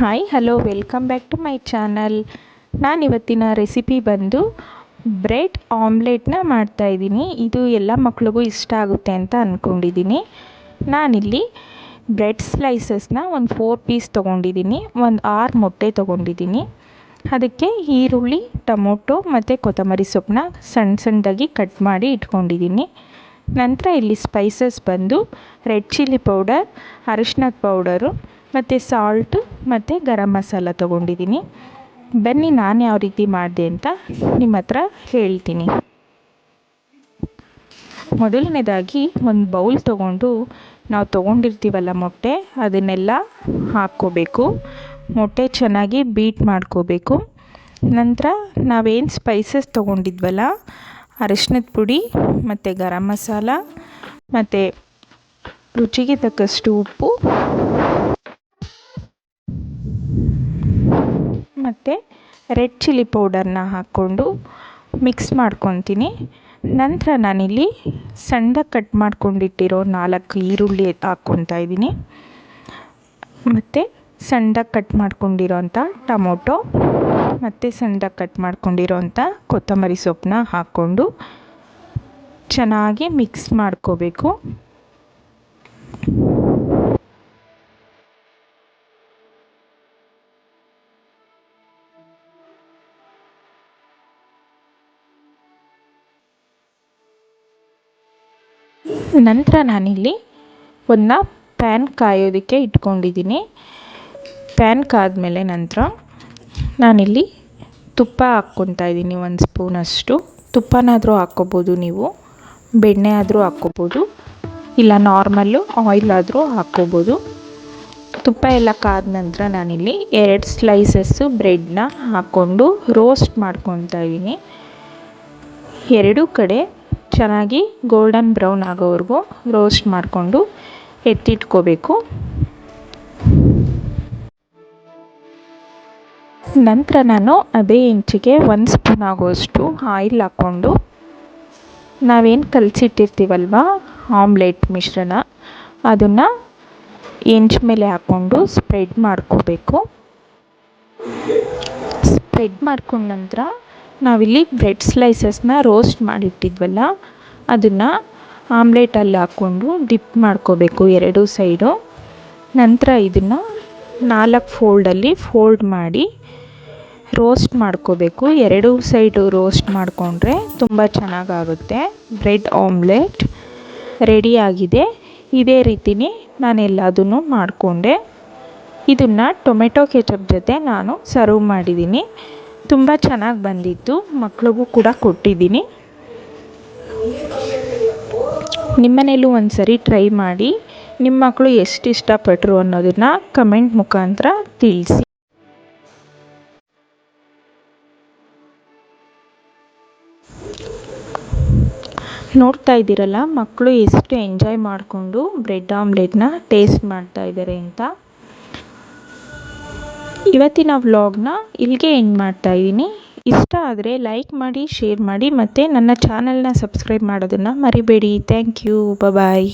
Hi hello welcome back to my channel ನಾನು ಇವತ್ತಿನ recipe ಬಂದು ಬ್ರೆಡ್ ಆಮ್ಲೆಟ್ನ ಮಾಡ್ತಾಯಿದ್ದೀನಿ ಇದು ಎಲ್ಲ ಮಕ್ಳಿಗೂ ಇಷ್ಟ ಆಗುತ್ತೆ ಅಂತ ಅಂದ್ಕೊಂಡಿದ್ದೀನಿ ನಾನಿಲ್ಲಿ ಬ್ರೆಡ್ ಸ್ಲೈಸಸ್ನ ಒಂದು ಫೋರ್ ಪೀಸ್ ತೊಗೊಂಡಿದ್ದೀನಿ. ಒಂದು ಆರು ಮೊಟ್ಟೆ ತೊಗೊಂಡಿದ್ದೀನಿ. ಅದಕ್ಕೆ ಈರುಳ್ಳಿ, ಟೊಮೊಟೊ ಮತ್ತು ಕೊತ್ತಂಬರಿ ಸೊಪ್ಪನ್ನ ಸಣ್ಣ ಸಣ್ಣದಾಗಿ ಕಟ್ ಮಾಡಿ ಇಟ್ಕೊಂಡಿದ್ದೀನಿ. ನಂತರ ಇಲ್ಲಿ ಸ್ಪೈಸಸ್ ಬಂದು ರೆಡ್ ಚಿಲ್ಲಿ ಪೌಡರ್ ಅರಿಶಿನದ ಪೌಡರು ಮತ್ತು ಸಾಲ್ಟು ಮತ್ತು ಗರಂ ಮಸಾಲ ತೊಗೊಂಡಿದ್ದೀನಿ. ಬನ್ನಿ ನಾನು ಯಾವ ರೀತಿ ಮಾಡಿದೆ ಅಂತ ನಿಮ್ಮ ಹತ್ರ ಹೇಳ್ತೀನಿ. ಮೊದಲನೇದಾಗಿ ಒಂದು ಬೌಲ್ ತೊಗೊಂಡು ನಾವು ತೊಗೊಂಡಿರ್ತೀವಲ್ಲ ಮೊಟ್ಟೆ, ಅದನ್ನೆಲ್ಲ ಹಾಕ್ಕೋಬೇಕು. ಮೊಟ್ಟೆ ಚೆನ್ನಾಗಿ ಬೀಟ್ ಮಾಡ್ಕೋಬೇಕು. ನಂತರ ನಾವೇನು ಸ್ಪೈಸಸ್ ತೊಗೊಂಡಿದ್ವಲ್ಲ, ಅರಿಶಿನದ ಪುಡಿ, ಮತ್ತು ಗರಂ ಮಸಾಲ, ಮತ್ತು ರುಚಿಗೆ ತಕ್ಕಷ್ಟು ಉಪ್ಪು ಮತ್ತು ರೆಡ್ ಚಿಲ್ಲಿ ಪೌಡರನ್ನ ಹಾಕ್ಕೊಂಡು ಮಿಕ್ಸ್ ಮಾಡ್ಕೊತೀನಿ. ನಂತರ ನಾನಿಲ್ಲಿ ಸಣ್ದಾಗಿ ಕಟ್ ಮಾಡ್ಕೊಂಡಿಟ್ಟಿರೋ ನಾಲ್ಕು ಈರುಳ್ಳಿ ಹಾಕ್ಕೊತಾ ಇದ್ದೀನಿ. ಮತ್ತು ಸಣ್ದಾಗಿ ಕಟ್ ಮಾಡ್ಕೊಂಡಿರೋಂಥ ಟೊಮೊಟೊ, ಮತ್ತು ಸಣ್ದಾಗಿ ಕಟ್ ಮಾಡ್ಕೊಂಡಿರೋಂಥ ಕೊತ್ತಂಬರಿ ಸೊಪ್ಪನ್ನ ಹಾಕ್ಕೊಂಡು ಚೆನ್ನಾಗಿ ಮಿಕ್ಸ್ ಮಾಡ್ಕೋಬೇಕು. ನಂತರ ನಾನಿಲ್ಲಿ ಒಂದು ಪ್ಯಾನ್ ಕಾಯೋದಕ್ಕೆ ಇಟ್ಕೊಂಡಿದ್ದೀನಿ. ಪ್ಯಾನ್ ಕಾದ್ಮೇಲೆ ನಂತರ ನಾನಿಲ್ಲಿ ತುಪ್ಪ ಹಾಕ್ಕೊತಾ ಇದ್ದೀನಿ ಒಂದು ಸ್ಪೂನಷ್ಟು ತುಪ್ಪನಾದರೂ ಹಾಕ್ಕೋಬೋದು ನೀವು. ಬೆಣ್ಣೆ ಆದರೂ ಹಾಕ್ಕೋಬೋದು. ಇಲ್ಲ ನಾರ್ಮಲ್ಲು ಆಯಿಲ್ ಆದರೂ ಹಾಕ್ಕೋಬೋದು. ತುಪ್ಪ ಎಲ್ಲ ಕಾದ ನಂತರ ನಾನಿಲ್ಲಿ ಎರಡು ಸ್ಲೈಸಸ್ಸು ಬ್ರೆಡ್ನ ಹಾಕ್ಕೊಂಡು ರೋಸ್ಟ್ ಮಾಡ್ಕೊತಾ ಇದ್ದೀನಿ. ಎರಡೂ ಕಡೆ ಚೆನ್ನಾಗಿ ಗೋಲ್ಡನ್ ಬ್ರೌನ್ ಆಗೋವರೆಗೂ ರೋಸ್ಟ್ ಮಾಡಿಕೊಂಡು ಎತ್ತಿಟ್ಕೋಬೇಕು. ನಂತರ ನಾನು ಅದೇ ಇಂಚಿಗೆ ಒಂದು ಸ್ಪೂನ್ ಆಗೋಷ್ಟು ಆಯಿಲ್ ಹಾಕ್ಕೊಂಡು ನಾವೇನು ಕಲಸಿಟ್ಟಿರ್ತೀವಲ್ವ ಆಮ್ಲೆಟ್ ಮಿಶ್ರಣ, ಅದನ್ನು ಇಂಚ್ ಮೇಲೆ ಹಾಕ್ಕೊಂಡು ಸ್ಪ್ರೆಡ್ ಮಾಡ್ಕೋಬೇಕು. ಸ್ಪ್ರೆಡ್ ಮಾಡ್ಕೊಂಡ ನಂತರ ನಾವಿಲ್ಲಿ ಬ್ರೆಡ್ ಸ್ಲೈಸಸ್ನ ರೋಸ್ಟ್ ಮಾಡಿಟ್ಟಿದ್ವಲ್ಲ, ಅದನ್ನು ಆಮ್ಲೆಟಲ್ಲಿ ಹಾಕ್ಕೊಂಡು ಡಿಪ್ ಮಾಡ್ಕೋಬೇಕು ಎರಡೂ ಸೈಡು. ನಂತರ ಇದನ್ನು ನಾಲ್ಕು ಫೋಲ್ಡಲ್ಲಿ ಫೋಲ್ಡ್ ಮಾಡಿ ರೋಸ್ಟ್ ಮಾಡ್ಕೋಬೇಕು. ಎರಡೂ ಸೈಡು ರೋಸ್ಟ್ ಮಾಡಿಕೊಂಡ್ರೆ ತುಂಬ ಚೆನ್ನಾಗಾಗುತ್ತೆ. ಬ್ರೆಡ್ ಆಮ್ಲೆಟ್ ರೆಡಿಯಾಗಿದೆ ಇದೇ ರೀತಿನೇ ನಾನು ಎಲ್ಲದನ್ನು ಮಾಡಿಕೊಂಡೆ. ಇದನ್ನು ಟೊಮೆಟೊ ಕೆಚಪ್ ಜೊತೆ ನಾನು ಸರ್ವ್ ಮಾಡಿದ್ದೀನಿ. ತುಂಬ ಚೆನ್ನಾಗಿ ಬಂದಿತ್ತು, ಮಕ್ಳಿಗೂ ಕೂಡ ಕೊಟ್ಟಿದ್ದೀನಿ. ನಿಮ್ಮನೇಲೂ ಒಂದು ಸರಿ ಟ್ರೈ ಮಾಡಿ ನಿಮ್ಮ ಮಕ್ಕಳು ಎಷ್ಟು ಇಷ್ಟಪಟ್ಟರು ಅನ್ನೋದನ್ನು ಕಮೆಂಟ್ ಮುಖಾಂತರ ತಿಳಿಸಿ. ನೋಡ್ತಾ ಇದ್ದೀರಲ್ಲ ಮಕ್ಕಳು ಎಷ್ಟು ಎಂಜಾಯ್ ಮಾಡಿಕೊಂಡು ಬ್ರೆಡ್ ಆಮ್ಲೆಟ್ನ ಟೇಸ್ಟ್ ಮಾಡ್ತಾ ಇದ್ದಾರೆ ಅಂತ. ಇವತ್ತಿನ ವ್ಲಾಗ್ನ ಇಲ್ಲಿಗೆ ಎಂಡ್ ಮಾಡ್ತಾ ಇದ್ದೀನಿ. ಇಷ್ಟ ಆದರೆ ಲೈಕ್ ಮಾಡಿ ಶೇರ್ ಮಾಡಿ ಮತ್ತು ನನ್ನ ಚಾನಲ್ನ ಸಬ್ಸ್ಕ್ರೈಬ್ ಮಾಡೋದನ್ನು ಮರಿಬೇಡಿ. Thank you bye